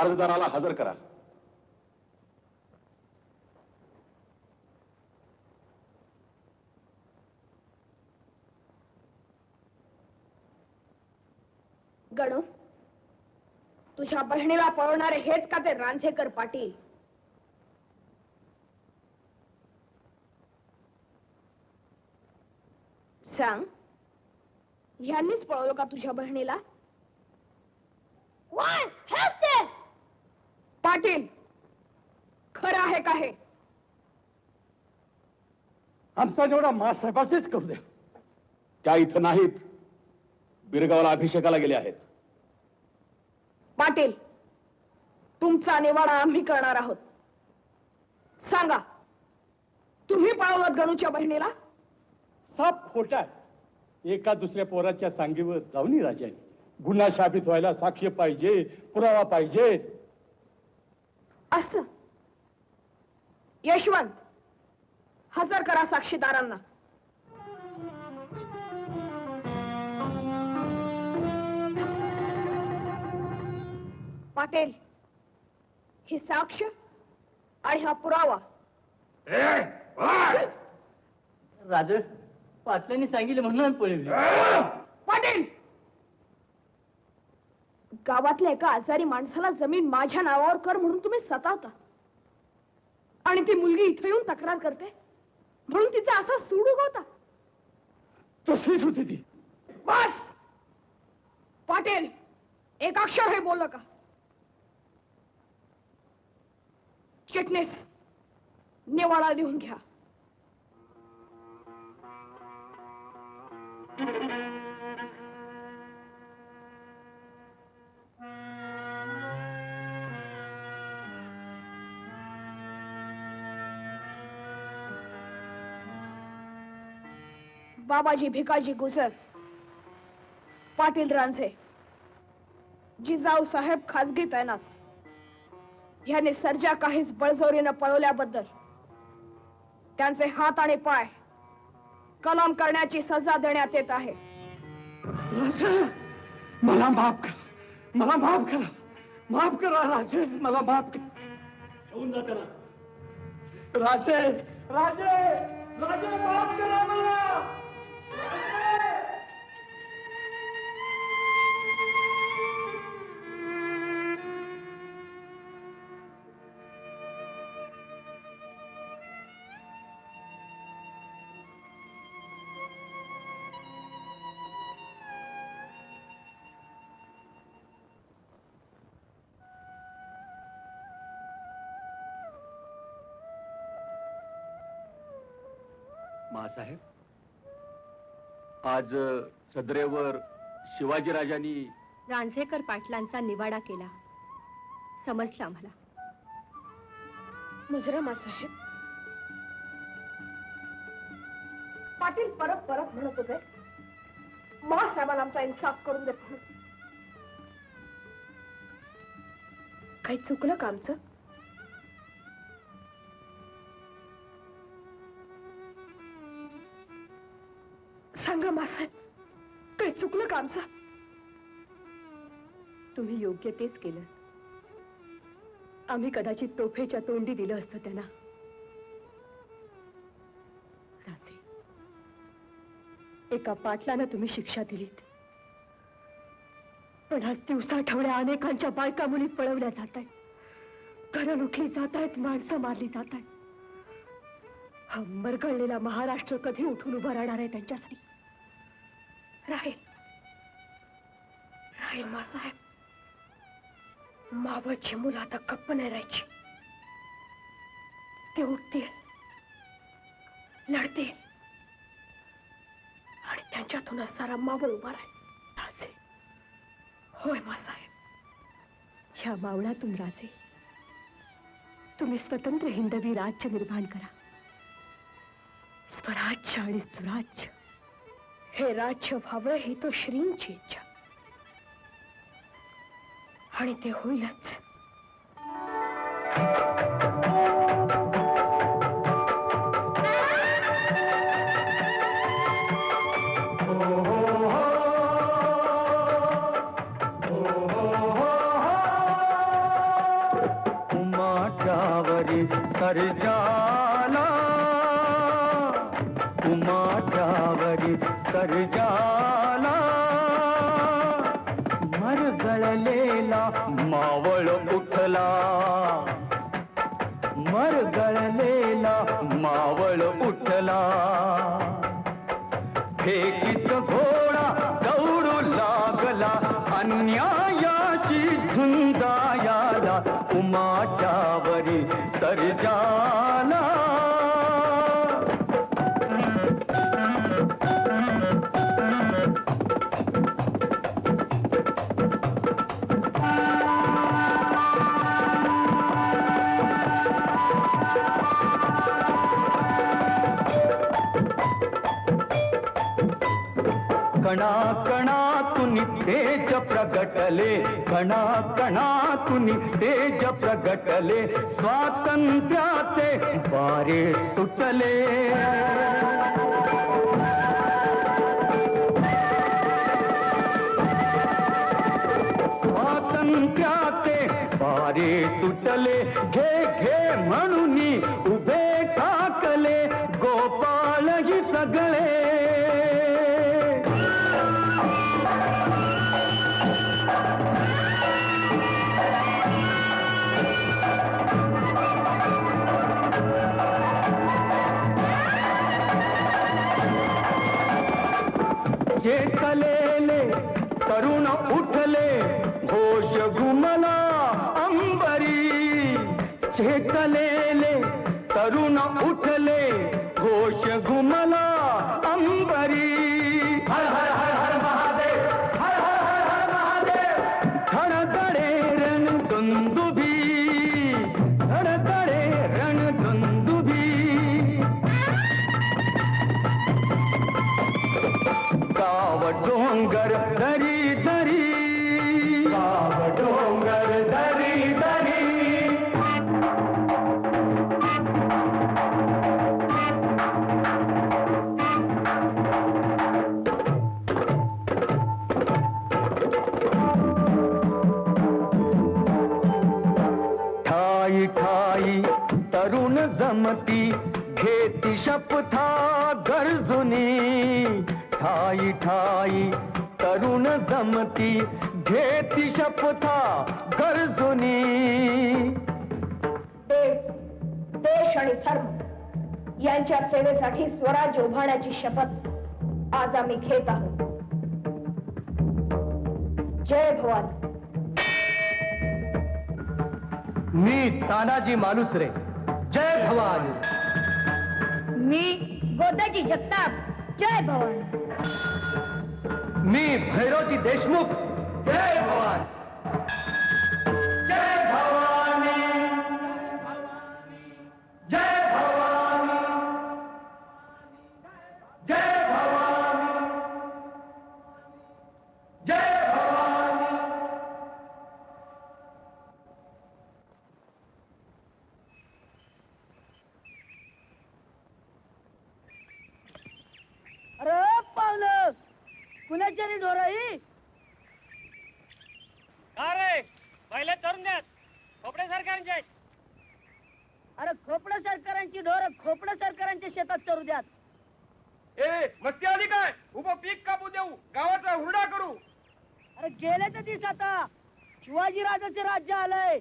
अर्जदाराला हजर करा. गणू तुझ्या बहिणीला पळवणारे हेच का ते रांझेकर पाटील? सांग यांनीच पळवलं का तुझ्या बहिणीला? वाय, हेच ते पाटील खरं आहे का हे? आमचा जेवढा मासाहेबाचेच करू द्या त्या इथं नाहीत बिरगावला अभिषेकाला गेले आहेत. पाटील तुमचा निवाडा आम्ही करणार आहोत. सांगा तुम्ही पळवलं गणूच्या बहिणीला? साप खोटा आहे. एका दुसऱ्या पोराच्या सांगीवर जाऊन राजाने. गुन्हा साबित व्हायला साक्ष पाहिजे पुरावा पाहिजे. असं. यशवंत हजर करा साक्षीदारांना. पाटील ही साक्ष आणि हा पुरावा. राज पाटलांनी सांगितलं म्हणून पळवली. पाटील गावातल्या एका आजारी माणसाला जमीन माझ्या नावावर कर म्हणून तुम्ही सतावता. आणि ती मुलगी इथं येऊन तक्रार करते. म्हणून तिचा असा सूड उगवता. तशीच होती ती. बस! पाटील एक अक्षर हे बोललं का? चिटणीस निवाळा लिहून घ्या. बाबाजी भिकाजी गुजर पाटील रांझे जिजाऊ साहेब खासगी तैनात ह्याने सर्जा काहीच बळजोरीनं पळवल्याबद्दल त्यांचे हात आणि पाय कलम करण्याची सजा देण्यात येत आहे. राजे मला माफ करा मला माफ करा माफ करा राजे मला माफ करा. घेऊन जा त्याला राजे राजे राजे माफ करा मला. मासाहेब आज सदरेवर शिवाजीराजांनी रांझेकर पाटलांचा निवाडा केला. समजलं आम्हाला. मुजरमा साहेब पाटील परत परत म्हणत होते साहेबांना आमचा इन्साफ करून दे म्हणून. काही चुकलं का आमचं? तुम्ही योग्य तेच केलं. आम्ही कदाचित तोफेच्या तोंडी दिलं असतं त्यांना. राजे एका पाटलानं तुम्ही शिक्षा दिलीत. पण आज दिवसाठवड्या अनेकांच्या बायका मुली पळवल्या जात आहेत घरं लुटली जात आहेत माणसं मारली जात आहेत हा मरगळलेला महाराष्ट्र कधी उठून उभा राहणार आहे त्यांच्यासाठी? राहील. राहील मासाहेब मावळ मुलं आता गप्प नाही राहायची. ते उठतील लढतील. आणि त्यांच्यातून सारा मावळ उभा राहील. होय मासाहेब ह्या मावळातून राजे तुम्ही स्वतंत्र हिंदवी राज्य निर्माण करा. स्वराज्य आणि स्वराज्य हे राज्य व्हावं ही तो श्रींची इच्छा. आणि ते होईलच. उमाटावरी सर्जाला उमाटावरी सर्जाला फेकीत घोडा दौडू लागला अन्यायाची झुंजायाला उमाट्यावरी सरजा कणा कणातून तेज प्रगटले कणा कणातून तेज प्रगटले स्वातंत्र्याचे वारे सुटले. स्वातंत्र्याचे वारे सुटले. घे घे म्हणून उभे ठाकले. गोपाळही सगळे उठले घोष घुमला अंबरी. हर हर हर हर महादेव हर हर हर हर महादेव. धडधडे रण दुंदुभी धडधडे रण दुंदुभी गाव डोंगर दरी जमती घेती शपथा गरजुनी. ठाई ठाई तरुण जमती घेती शपथा गरजुनी. देश आणि धर्म यांच्या सेवेसाठी स्वराज्य उभारण्याची शपथ आज आम्ही घेत आहोत. जय भवानी. मी तानाजी मालुसरे. जय भवानी। मी गोदाजी जगताप जय भवानी। मी भैरवजी देशमुख जय भवानी। कुणाच्या रे ढोराई अरे पहिले करून द्या खोपडे सरकारचे. अरे खोपडं सरकारांची ढोर खोपडं सरकारांच्या शेतात चरू द्यात. ए मस्ती आली काय? उभं पीक कापू देऊ. गावाचा हुरडा करू. अरे गेले तर दिस आता. शिवाजी राजाचे राज्य आलंय.